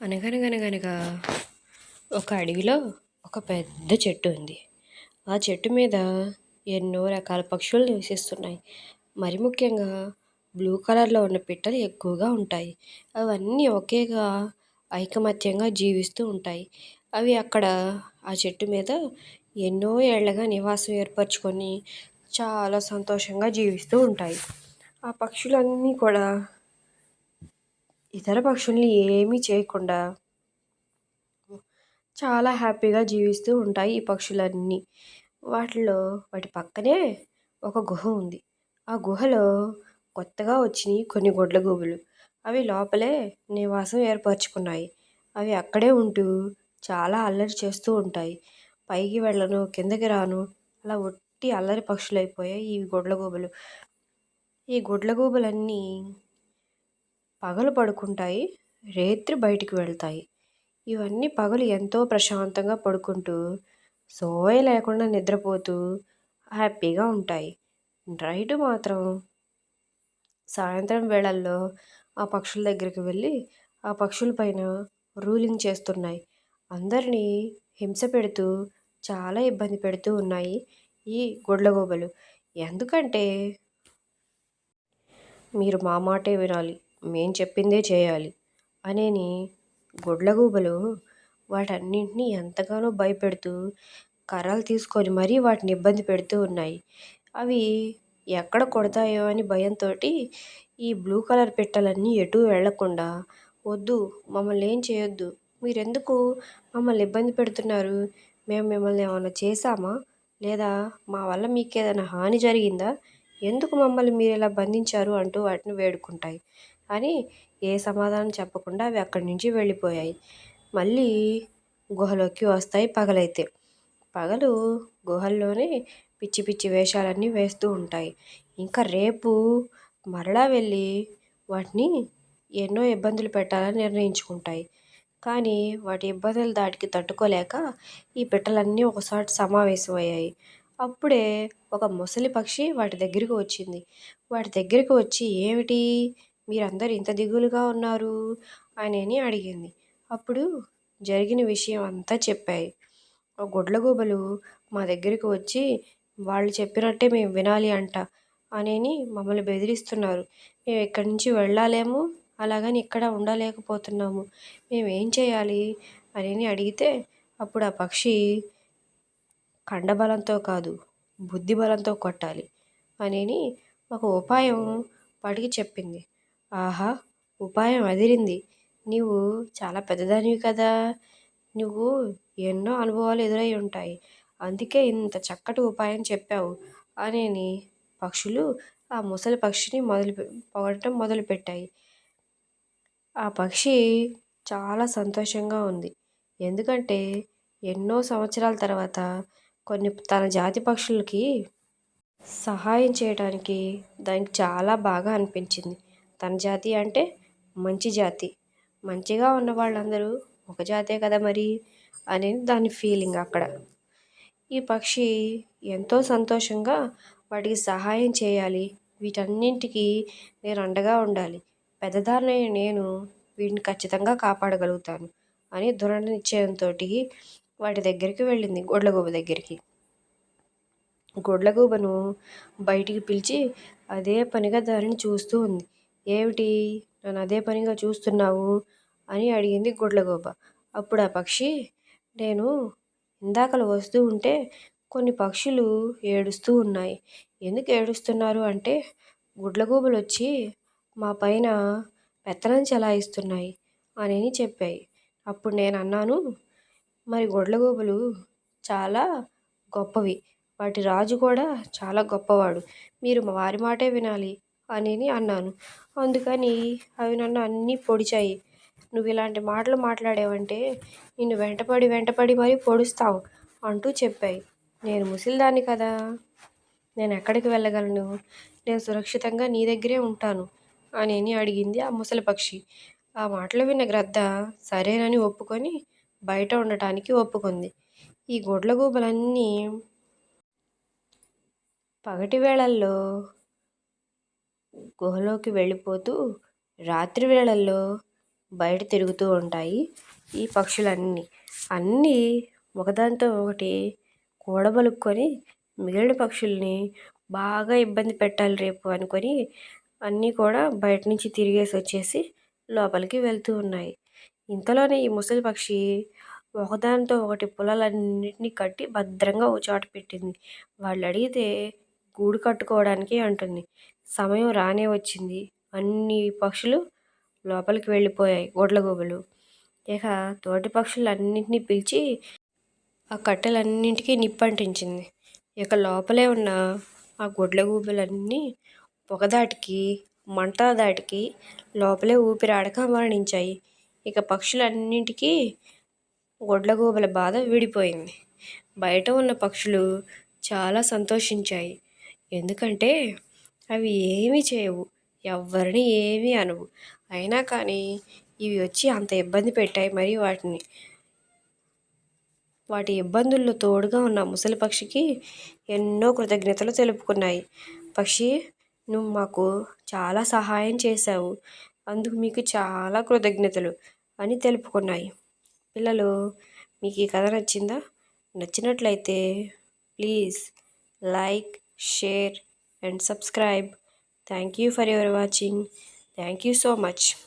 అనగనగనగనగా ఒక అడవిలో ఒక పెద్ద చెట్టు ఉంది. ఆ చెట్టు మీద ఎన్నో రకాల పక్షులు నివసిస్తున్నాయి. మరి ముఖ్యంగా బ్లూ కలర్లో ఉన్న పిట్టలు ఎక్కువగా ఉంటాయి. అవన్నీ ఒకేగా ఐకమత్యంగా జీవిస్తూ ఉంటాయి. అవి అక్కడ ఆ చెట్టు మీద ఎన్నో ఏళ్ళగా నివాసం ఏర్పరచుకొని చాలా సంతోషంగా జీవిస్తూ ఉంటాయి. ఆ పక్షులన్నీ కూడా ఇతర పక్షుల్ని ఏమీ చేయకుండా చాలా హ్యాపీగా జీవిస్తూ ఉంటాయి ఈ పక్షులన్నీ. వాటిలో వాటి పక్కనే ఒక గుహ ఉంది. ఆ గుహలో కొత్తగా వచ్చినాయి కొన్ని గుడ్లగూబలు అవి లోపలే నివాసం ఏర్పరచుకున్నాయి. అవి అక్కడే ఉంటూ చాలా అల్లరి చేస్తూ ఉంటాయి. పైకి వెళ్ళను కిందకి రాను అలా ఒట్టి అల్లరి పక్షులు అయిపోయాయి ఈ గుడ్లగూబలు ఈ గుడ్లగూబలన్నీ పగలు పడుకుంటాయి రేత్రి బయటికి వెళ్తాయి. ఇవన్నీ పగలు ఎంతో ప్రశాంతంగా పడుకుంటూ సోయ లేకుండా నిద్రపోతూ హ్యాపీగా ఉంటాయి. నైట్ మాత్రం సాయంత్రం వేళల్లో ఆ పక్షుల దగ్గరికి వెళ్ళి ఆ పక్షుల పైన రూలింగ్ చేస్తున్నాయి. అందరినీ హింస పెడుతూ చాలా ఇబ్బంది పెడుతూ ఉన్నాయి ఈ గొడ్లగోబలు. ఎందుకంటే మీరు మా మాటే వినాలి. మేం చెప్పిందే చేయాలి అనేని గుడ్లగూబలు వాటన్నింటినీ ఎంతగానో భయపెడుతూ కర్రలు తీసుకొని మరీ వాటిని ఇబ్బంది పెడుతూ ఉన్నాయి. అవి ఎక్కడ కొడతాయో అని భయంతో ఈ బ్లూ కలర్ పిట్టలన్నీ ఎటు వెళ్ళకుండా వద్దు మమ్మల్ని ఏం చేయొద్దు మీరెందుకు మమ్మల్ని ఇబ్బంది పెడుతున్నారు మేము మిమ్మల్ని ఏమైనా చేశామా లేదా మా వల్ల మీకు ఏదైనా హాని జరిగిందా ఎందుకు మమ్మల్ని మీరు ఇలా బంధించారు అంటూ వాటిని వేడుకుంటాయి. కానీ ఏ సమాధానం చెప్పకుండా అవి అక్కడి నుంచి వెళ్ళిపోయాయి. మళ్ళీ గుహలోకి వస్తాయి పగలైతే. పగలు గుహల్లోనే పిచ్చి పిచ్చి వేషాలన్నీ వేస్తూ ఉంటాయి. ఇంకా రేపు మరలా వెళ్ళి వాటిని ఎన్నో ఇబ్బందులు పెట్టాలని నిర్ణయించుకుంటాయి. కానీ వాటి ఇబ్బందులు దాటికి తట్టుకోలేక ఈ పిట్టలన్నీ ఒకసారి సమావేశమయ్యాయి. అప్పుడే ఒక ముసలి పక్షి వాటి దగ్గరికి వచ్చింది. వాటి దగ్గరికి వచ్చి ఏమిటి? మీరందరూ ఇంత దిగులుగా ఉన్నారు? అని అడిగింది. అప్పుడు జరిగిన విషయం అంతా చెప్పాయి. ఆ గుడ్లగూబలు మా దగ్గరికి వచ్చి వాళ్ళు చెప్పినట్టే మేము వినాలి అంట అనేని మమ్మల్ని బెదిరిస్తున్నారు. మేము ఇక్కడి నుంచి వెళ్ళాలేమో? అలాగని ఇక్కడ ఉండలేకపోతున్నాము. మేము ఏం చేయాలి? అని అడిగితే అప్పుడు ఆ పక్షి కండబలంతో కాదు బుద్ధి బలంతో కొట్టాలి అనేని ఒక ఉపాయం వాడికి చెప్పింది. ఆహా ఉపాయం అదిరింది. నీవు చాలా పెద్దదానివి కదా. నువ్వు ఎన్నో అనుభవాలు ఎదురై ఉంటాయి. అందుకే ఇంత చక్కటి ఉపాయం చెప్పావు అనేని పక్షులు ఆ ముసలి పక్షిని మొదలు పొగడటం మొదలుపెట్టాయి ఆ పక్షి చాలా సంతోషంగా ఉంది. ఎందుకంటే ఎన్నో సంవత్సరాల తర్వాత కొన్ని తన జాతి పక్షులకి సహాయం చేయడానికి దానికి చాలా బాగా అనిపించింది. తన జాతి అంటే మంచి జాతి. మంచిగా ఉన్న వాళ్ళందరూ ఒక జాతే కదా మరి అనేది దాని ఫీలింగ్ అక్కడ. ఈ పక్షి ఎంతో సంతోషంగా వాటికి సహాయం చేయాలి. వీటన్నింటికి నేను అండగా ఉండాలి. పెద్దదాన్ని నేను వీటిని ఖచ్చితంగా కాపాడగలుగుతాను అని దృఢ నిశ్చయంతో వాటి దగ్గరికి వెళ్ళింది గొడ్లగూబ దగ్గరికి. గొడ్లగూబను బయటికి పిలిచి అదే పనిగా దానిని చూస్తూ ఉంది. ఏమిటి? నన్ను అదే పనిగా చూస్తున్నావు? అని అడిగింది గుడ్లగూబ. అప్పుడు ఆ పక్షి? నేను ఇందాకలు వస్తూ ఉంటే కొన్ని పక్షులు ఏడుస్తూ ఉన్నాయి. ఎందుకు ఏడుస్తున్నారు అంటే గుడ్లగూబలు వచ్చి మా పైన పెత్తనం చెలాయిస్తున్నాయి అని చెప్పాయి. అప్పుడు నేను అన్నాను మరి గుడ్లగూబలు చాలా గొప్పవి. వాటి రాజు కూడా చాలా గొప్పవాడు. మీరు వారి మాటే వినాలి. అని అన్నాను. అందుకని అవి నన్ను అన్నీ పొడిచాయి. నువ్వు ఇలాంటి మాటలు మాట్లాడావంటే నిన్ను వెంటపడి వెంటపడి మరీ పొడుస్తావు అంటూ చెప్పాయి. నేను ముసిల్దాన్ని కదా? నేను ఎక్కడికి వెళ్ళగలను? నేను సురక్షితంగా నీ దగ్గరే ఉంటాను అని అడిగింది ఆ ముసలి పక్షి. ఆ మాటలు విన్న గ్రద్ద సరేనని ఒప్పుకొని బయట ఉండటానికి ఒప్పుకుంది. ఈ గుడ్లగూబలన్నీ పగటి వేళల్లో గుహలోకి వెళ్ళిపోతూ రాత్రి వేళల్లో బయట తిరుగుతూ ఉంటాయి ఈ పక్షులన్నీ. అన్నీ ఒకదానితో ఒకటి కూడబలుక్కొని మిగిలిన పక్షుల్ని బాగా ఇబ్బంది పెట్టాలి రేపు అనుకొని అన్నీ కూడా బయట నుంచి తిరిగేసి వచ్చేసి లోపలికి వెళ్తూ ఉన్నాయి. ఇంతలోనే ఈ ముసలి పక్షి ఒకదానితో ఒకటి పొలాలన్నింటినీ కట్టి భద్రంగా ఒక చోట పెట్టింది. వాళ్ళు అడిగితే గూడు కట్టుకోవడానికి అంటుంది. సమయం రానే వచ్చింది. అన్ని పక్షులు లోపలికి వెళ్ళిపోయాయి. గుడ్లగూబలు. ఇక తోటి పక్షులన్నింటినీ పిలిచి ఆ కట్టెలన్నింటికీ నిప్పంటించింది. ఇక లోపలే ఉన్న ఆ గుడ్లగూబలన్నీ పొగదాటికి మంట దాటికి లోపలే ఊపిరాడక మరణించాయి. ఇక పక్షులన్నింటికీ గుడ్లగూబల బాధ విడిపోయింది. బయట ఉన్న పక్షులు చాలా సంతోషించాయి. ఎందుకంటే అవి ఏమీ చేయవు. ఎవరిని ఏమీ అనవు. అయినా కానీ ఇవి వచ్చి అంత ఇబ్బంది పెట్టాయి మరి వాటిని. వాటి ఇబ్బందుల్లో తోడుగా ఉన్న ముసలి పక్షికి ఎన్నో కృతజ్ఞతలు తెలుపుకున్నాయి. పక్షి నువ్వు మాకు చాలా సహాయం చేశావు. అందుకు మీకు చాలా కృతజ్ఞతలు అని తెలుపుకున్నాయి. పిల్లలు మీకు ఈ కథ నచ్చిందా? నచ్చినట్లయితే please like share and subscribe. Thank you for your watching. Thank you so much.